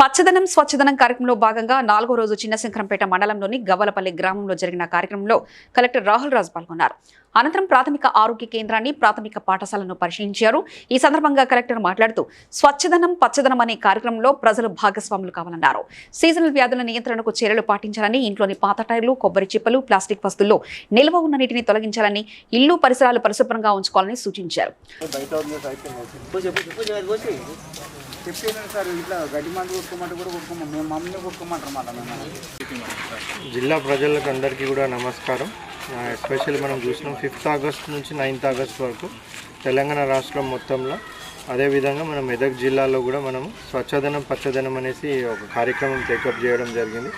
పచ్చదనం స్వచ్ఛదనం కార్యక్రమంలో భాగంగా నాలుగో రోజు చిన్నశంకరంపేట మండలంలోని గవ్వలపల్లి గ్రామంలో జరిగిన కార్యక్రమంలో కలెక్టర్ రాహుల్ రాజు పాల్గొన్నారు. అనంతరం ప్రాథమిక ఆరోగ్య కేంద్రాన్ని ప్రాథమిక పాఠశాలను పరిశీలించారు. ఈ సందర్భంగా కలెక్టర్ మాట్లాడుతూ స్వచ్ఛదనం పచ్చదనం అనే కార్యక్రమంలో ప్రజలు భాగస్వాములు కావాలన్నారు. సీజనల్ వ్యాధుల నియంత్రణకు చర్యలు పాటించాలని ఇంట్లోని పాత టైర్లు కొబ్బరి చిప్పలు ప్లాస్టిక్ వస్తువుల్లో నిల్వ ఉన్న నీటిని తొలగించాలని ఇల్లు పరిసరాలు పరిశుభ్రంగా ఉంచుకోవాలని సూచించారు. సార్ ఇట్లా గడ్డి మందు కొట్టుకోమంటే కూడా మేము మమ్మల్ని మేము. జిల్లా ప్రజలకు అందరికీ కూడా నమస్కారం. ఎస్పెషల్లీ మనం చూసినాం ఫిఫ్త్ ఆగస్ట్ నుంచి నైన్త్ ఆగస్ట్ వరకు తెలంగాణ రాష్ట్రం మొత్తంలో. అదేవిధంగా మనం మెదక్ జిల్లాలో కూడా మనం స్వచ్ఛదనం పచ్చదనం అనేసి ఒక కార్యక్రమం టేకప్ చేయడం జరిగింది.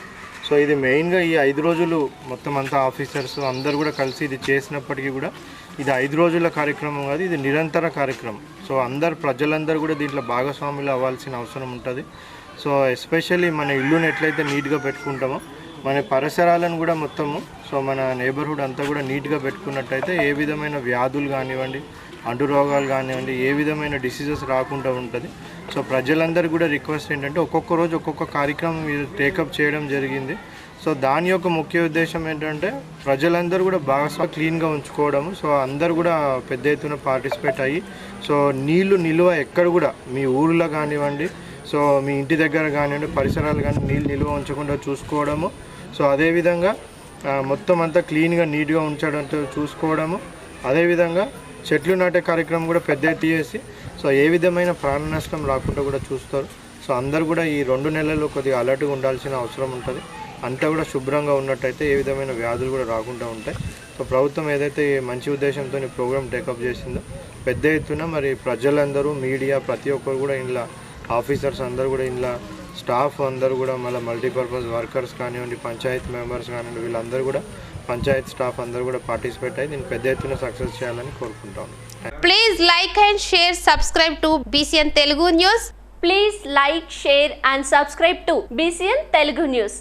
సో ఇది మెయిన్గా ఈ ఐదు రోజులు మొత్తం అంతా ఆఫీసర్స్ అందరు కూడా కలిసి ఇది చేసినప్పటికీ కూడా ఇది ఐదు రోజుల కార్యక్రమం కాదు ఇది నిరంతర కార్యక్రమం. సో అందరు ప్రజలందరూ కూడా దీంట్లో భాగస్వాములు అవ్వాల్సిన అవసరం ఉంటుంది. సో ఎస్పెషల్లీ మన ఇల్లుని ఎట్లయితే నీట్గా పెట్టుకుంటామో మన పరిసరాలను కూడా మొత్తము సో మన నేబర్హుడ్ అంతా కూడా నీట్గా పెట్టుకున్నట్టయితే ఏ విధమైన వ్యాధులు కానివ్వండి అంటు రోగాలు కానివ్వండి ఏ విధమైన డిసీజెస్ రాకుండా ఉంటుంది. సో ప్రజలందరూ కూడా రిక్వెస్ట్ ఏంటంటే ఒక్కొక్క రోజు ఒక్కొక్క కార్యక్రమం టేకప్ చేయడం జరిగింది. సో దాని యొక్క ముఖ్య ఉద్దేశం ఏంటంటే ప్రజలందరూ కూడా బాగా క్లీన్గా ఉంచుకోవడము. సో అందరు కూడా పెద్ద ఎత్తున పార్టిసిపేట్ అయ్యి సో నీళ్ళు నిల్వ ఎక్కడ కూడా మీ ఊర్లో కానివ్వండి సో మీ ఇంటి దగ్గర కానివ్వండి పరిసరాలు కానీ నీళ్ళు నిల్వ ఉంచకుండా చూసుకోవడము. సో అదేవిధంగా మొత్తం అంతా క్లీన్గా నీట్గా ఉంచడంతో చూసుకోవడము. అదేవిధంగా చెట్లు నాటే కార్యక్రమం కూడా పెద్ద ఎత్తి చేసి సో ఏ విధమైన ప్రాణ నష్టం రాకుండా కూడా చూస్తారు. సో అందరు కూడా ఈ రెండు నెలల్లో కొద్దిగా అలర్ట్గా ఉండాల్సిన అవసరం ఉంటుంది. అంతా కూడా శుభ్రంగా ఉన్నట్టయితే ఏ విధమైన వ్యాధులు కూడా రాకుండా ఉంటాయి. సో ప్రభుత్వం ఏదైతే మంచి ఉద్దేశంతో ఈ ప్రోగ్రామ్ టేకప్ చేసిందో పెద్ద ఎత్తున మరి ప్రజలందరూ మీడియా ప్రతి ఒక్కరు కూడా ఇంట్లో ఆఫీసర్స్ అందరూ కూడా ఇంట్లో స్టాఫ్ అందరూ కూడా మళ్ళీ మల్టీపర్పస్ వర్కర్స్ కానివ్వండి పంచాయత్ మెంబర్స్ కానివ్వండి వీళ్ళందరూ కూడా పంచాయత్ స్టాఫ్ అందరూ కూడా పార్టిసిపేట్ అయ్యి దీన్ని పెద్ద ఎత్తున సక్సెస్ చేయాలని కోరుకుంటాను please like and share subscribe to BCN Telugu news please like share and subscribe to BCN Telugu news